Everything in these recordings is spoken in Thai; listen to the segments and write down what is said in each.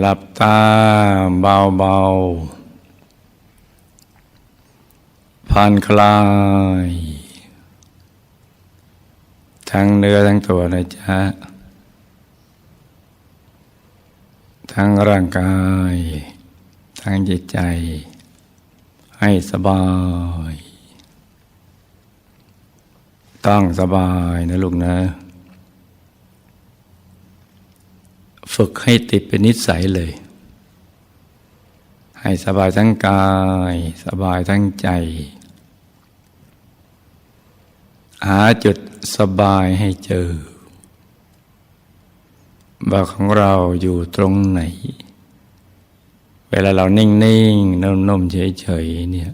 หลับตาเบาๆผ่อนคลาย ทั้งเนื้อทั้งตัวนะจ๊ะ ทั้งร่างกาย ทั้งจิตใจ ให้สบาย ต้องสบายนะลูกนะ ฝึกให้ติดเป็นนิสัยเลย ให้สบายทั้งกาย สบายทั้งใจ หาจุดสบายให้เจอว่าของเราอยู่ตรงไหน เวลาเรานิ่งๆนุ่มๆเฉยๆเนี่ย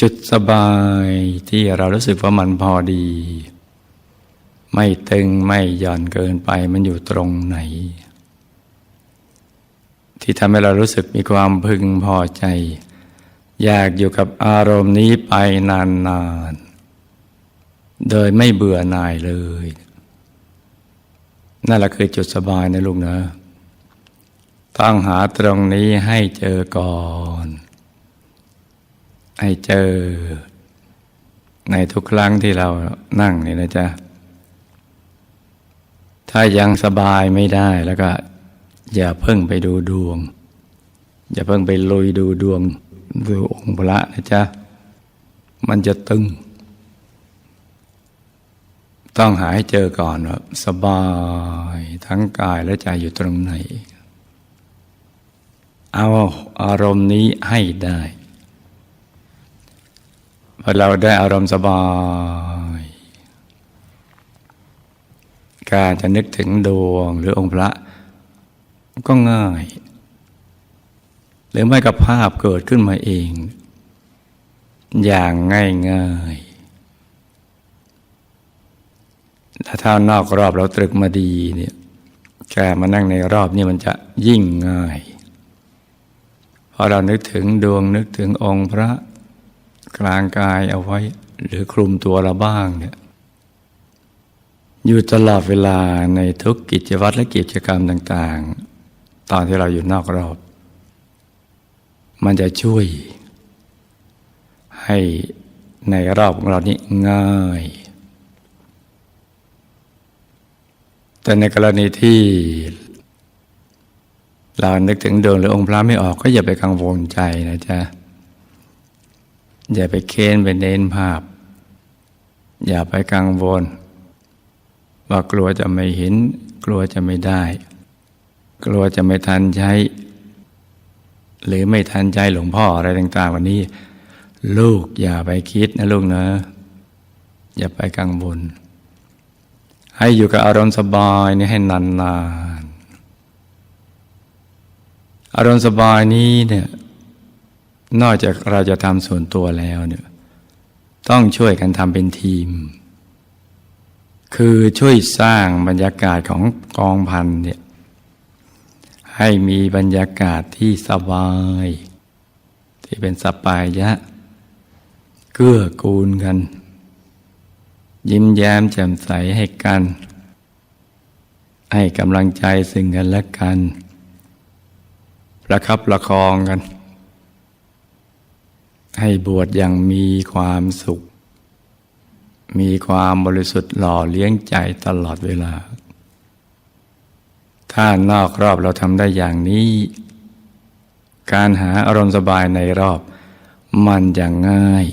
จุดสบายที่เรารู้สึกว่ามันพอดี ไม่ตึงไม่หย่อนเกินไปมันอยู่ตรงไหน ที่ทำให้เรารู้สึกมีความพึงพอใจ อยากอยู่กับอารมณ์นี้ไปนานๆ โดยไม่เบื่อหน่ายเลย นั่นแหละคือจุดสบายนะลูกนะต้องหาตรงนี้ให้เจอก่อน ให้เจอ ในทุกครั้งที่เรานั่งนี่นะจ๊ะ ถ้ายังสบายไม่ได้แล้วก็ อย่าเพิ่งไปดูดวง อย่าเพิ่งไปลุยดูดวงดูองค์พระนะจ๊ะ มันจะตึง ต้องหาให้เจอก่อนว่าสบายทั้งกายและใจอยู่ตรงไหน เอาอารมณ์นี้ให้ได้พอเราได้อารมณ์สบาย การจะนึกถึงดวงหรือองค์พระก็ง่าย หรือไม่กับภาพเกิดขึ้นมาเอง อย่างง่ายง่ายถ้าท่านอกรอบเราตรึกมาดีเนี่ยแกมานั่งในรอบนี่มันจะยิ่งง่ายพอเรานึกถึงดวงนึกถึงองค์พระกลางกายเอาไว้ หรือคลุมตัวเราบ้างเนี่ย อยู่ตลอดเวลาในทุกกิจวัตรและกิจกรรมต่าง ๆ ตอนที่เราอยู่นอกรอบ มันจะช่วย ให้ในรอบของเรานี้ง่าย แต่ในกรณีที่เรานึกถึงดวงหรือองค์พระไม่ออกก็อย่าไปกังวลใจนะจ๊ะ อย่าไปเค้นไปเน้นภาพ อย่าไปกังวล ว่ากลัวจะไม่เห็น กลัวจะไม่ได้ กลัวจะไม่ทันใช้ หรือไม่ทันใจหลวงพ่ออะไรต่าง ๆ วันนี้ ลูกอย่าไปคิดนะลูกนะ อย่าไปกังวลให้อยู่กับอารมณ์สบายนี่ให้นานๆอารมณ์สบายนี้เนี่ยนอกจากเราจะทำส่วนตัวแล้วเนี่ยต้องช่วยกันทำเป็นทีม คือช่วยสร้างบรรยากาศของกองพันเนี่ยให้มีบรรยากาศที่สบาย ที่เป็นสปายะ เกื้อกูลกัน ยิ้มแย้มแจ่มใสให้กัน ให้กำลังใจซึ่งกันและกัน ประคับประคองกัน ให้บวชอย่างมีความสุข มีความบริสุทธิ์หล่อเลี้ยงใจตลอดเวลา ถ้านอกรอบเราทำได้อย่างนี้ การหาอารมณ์สบายในรอบมันอย่างง่าย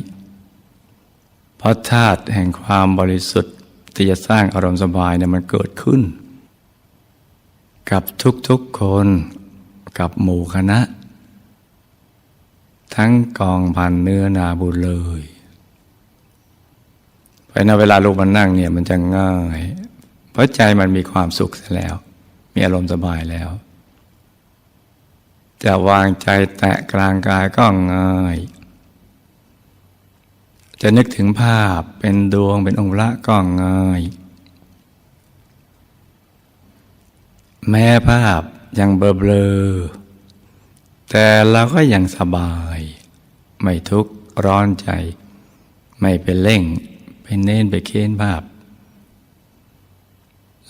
เพราะธาตุแห่งความบริสุทธิ์ที่จะสร้างอารมณ์สบายเนี่ยมันเกิดขึ้น กับทุกๆคนกับหมู่คณะ ทั้งกองพันเนื้อนาบุญเลย เพราะในเวลาลูกมันนั่งเนี่ยมันจะง่าย เพราะใจมันมีความสุขเสียแล้ว มีอารมณ์สบายแล้ว จะวางใจแตะกลางกายก็ง่ายจะนึกถึงภาพเป็นดวงเป็นองค์ละก็ง่าย แม้ภาพยังเบลอแต่เราก็ยังสบาย ไม่ทุกข์ร้อนใจ ไม่เป็นเร่ง ไปเน้นไปเค้นภาพ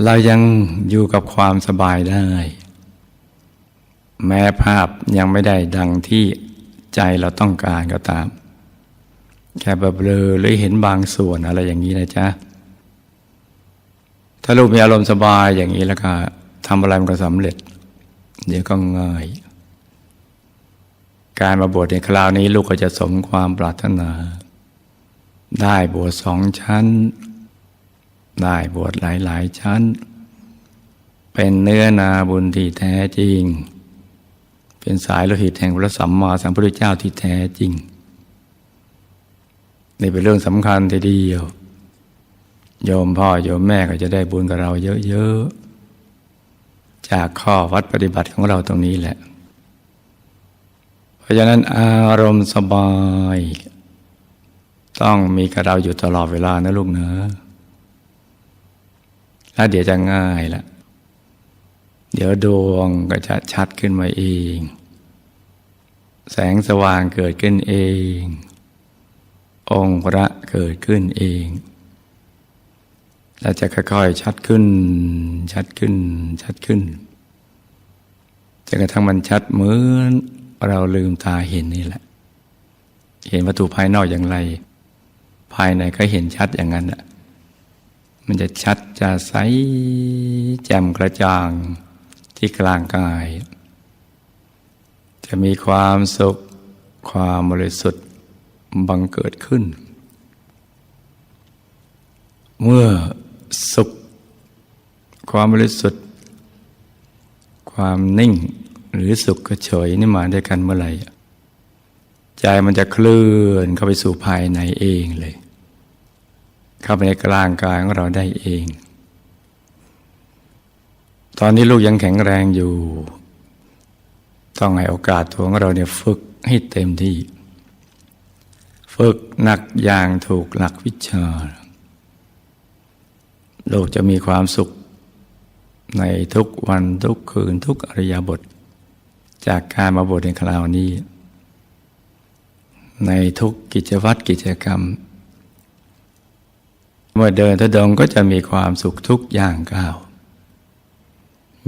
เรายังอยู่กับความสบายได้ แม้ภาพยังไม่ได้ดังที่ใจเราต้องการก็ตาม แค่เบลอหรือเห็นบางส่วนอะไรอย่างนี้นะจ๊ะ ถ้าลูกมีอารมณ์สบายอย่างนี้แล้วก็ทำอะไรมันก็สำเร็จ เดี๋ยวก็ง่าย การมาบวชในคราวนี้ลูกก็จะสมความปรารถนา ได้บวชสองชั้น ได้บวชหลายๆชั้น เป็นเนื้อนาบุญที่แท้จริง เป็นสายโลหิตแห่งพระสัมมาสัมพุทธเจ้าที่แท้จริง นี่เป็นเรื่องสำคัญทีเดียว โยมพ่อโยมแม่ก็จะได้บุญกับเราเยอะๆ จากข้อวัดปฏิบัติของเราตรงนี้แหละ เพราะฉะนั้นอารมณ์สบาย ต้องมีกับเราอยู่ตลอดเวลานะลูกเนอะแล้วเดี๋ยวจะง่ายละเดี๋ยวดวงก็จะชัดขึ้นมาเอง แสงสว่างเกิดขึ้นเอง องค์พระเกิดขึ้นเองแล้วจะค่อยๆชัดขึ้น ชัดขึ้น ชัดขึ้นจนกระทั่งมันชัดเหมือนเราลืมตาเห็นนี่แหละ เห็นวัตถุภายนอกอย่างไร ภายในก็เห็นชัดอย่างนั้นแหละมันจะชัดจะใสแจ่มกระจ่างที่กลางกาย จะมีความสุขความบริสุทธิ์บังเกิดขึ้น เมื่อสุข ความบริสุทธิ์ ความนิ่งหรือสุขเฉยนี่มาด้วยกันเมื่อไหร่ ใจมันจะเคลื่อนเข้าไปสู่ภายในเองเลย เข้าไปในกลางกายของเราได้เอง ตอนนี้ลูกยังแข็งแรงอยู่ ต้องให้โอกาสตัวของเราเนี่ยฝึกให้เต็มที่ ฝึกหนักอย่างถูกหลักวิชาโลกจะมีความสุขในทุกวันทุกคืนทุกอริยบท จากการมาบทในคราวนี้ ในทุกกิจวัตรกิจกรรม เมื่อเดินทุดงก็จะมีความสุขทุกอย่างก้าว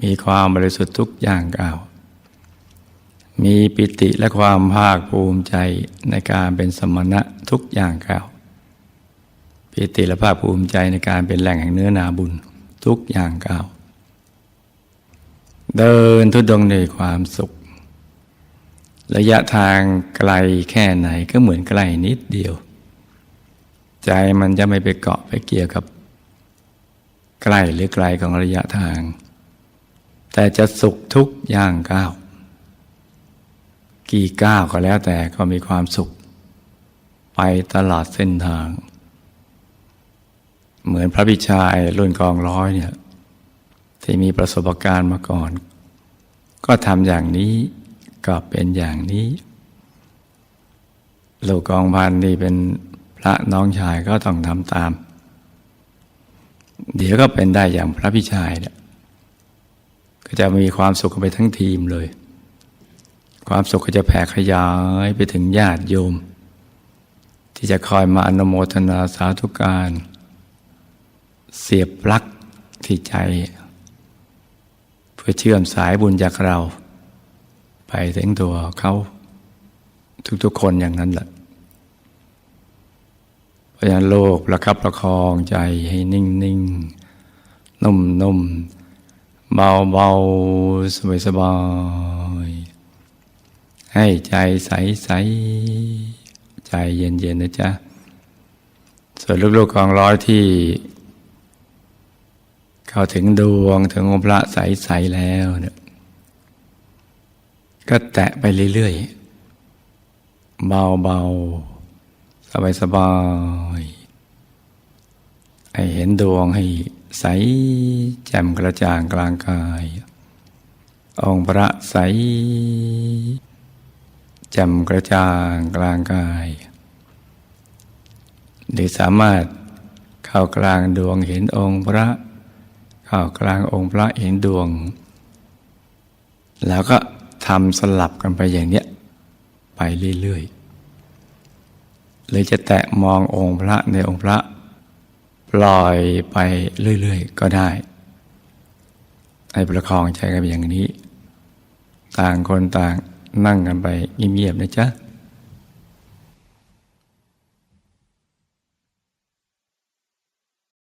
มีความบริสุทธิ์ทุกอย่างก้าว มีปิติและความภาคภูมิใจในการเป็นสมณะทุกอย่างก้าว ปิติและภาคภูมิใจในการเป็นแหล่งแห่งเนื้อนาบุญทุกอย่างก้าว เดินทุดงในความสุข ระยะทางไกลแค่ไหนก็เหมือนใกลนิดเดียว ใจมันจะไม่ไปเกาะไปเกี่ยวกับ ใกล้หรือไกลของระยะทาง แต่จะสุขทุกอย่างก้าว กี่ก้าวก็แล้วแต่ก็มีความสุข ไปตลอดเส้นทาง เหมือนพระบิชายรุ่นกองร้อยเนี่ยที่มีประสบการณ์มาก่อน ก็ทำอย่างนี้ก็เป็นอย่างนี้ลูกกองพันนี่เป็น ระน้องชายก็ต้องทำตาม เดี๋ยวก็เป็นได้อย่างพระพิชายเนี่ยก็จะมีความสุขไปทั้งทีมเลย ความสุขก็จะแผ่ขยายไปถึงญาติโยม ที่จะคอยมาอนโมทนาสาธุการ เสียบปลั๊กที่ใจ เพื่อเชื่อมสายบุญจากเรา ไปถึงตัวเขาทุกๆคนอย่างนั้นแหละ เพราะฉะนั้นโลกประคับประคองใจให้นิ่งนิ่งนุ่มนุ่มเบาเบาสบายสบายให้ใจใสใสใจเย็นเย็นนะจ๊ะ ส่วนลูกๆกองร้อยที่ เข้าถึงดวงถึงองค์พระใสๆแล้วเนี่ยก็แตะไปเรื่อยๆเบาๆ สบายให้เห็นดวงให้ใสแจ่มกระจ่างกลางกาย องค์พระใสแจ่มกระจ่างกลางกาย หรือสามารถเข้ากลางดวงเห็นองค์พระ เข้ากลางองค์พระเห็นดวง แล้วก็ทำสลับกันไปอย่างเนี้ยไปเรื่อยๆ หรือจะแตะมององค์พระในองค์พระปล่อยไปเรื่อยๆ ก็ได้ ให้ประคองใจกันอย่างนี้ ต่างคนต่างนั่งกันไปเงียบๆนะจ๊ะ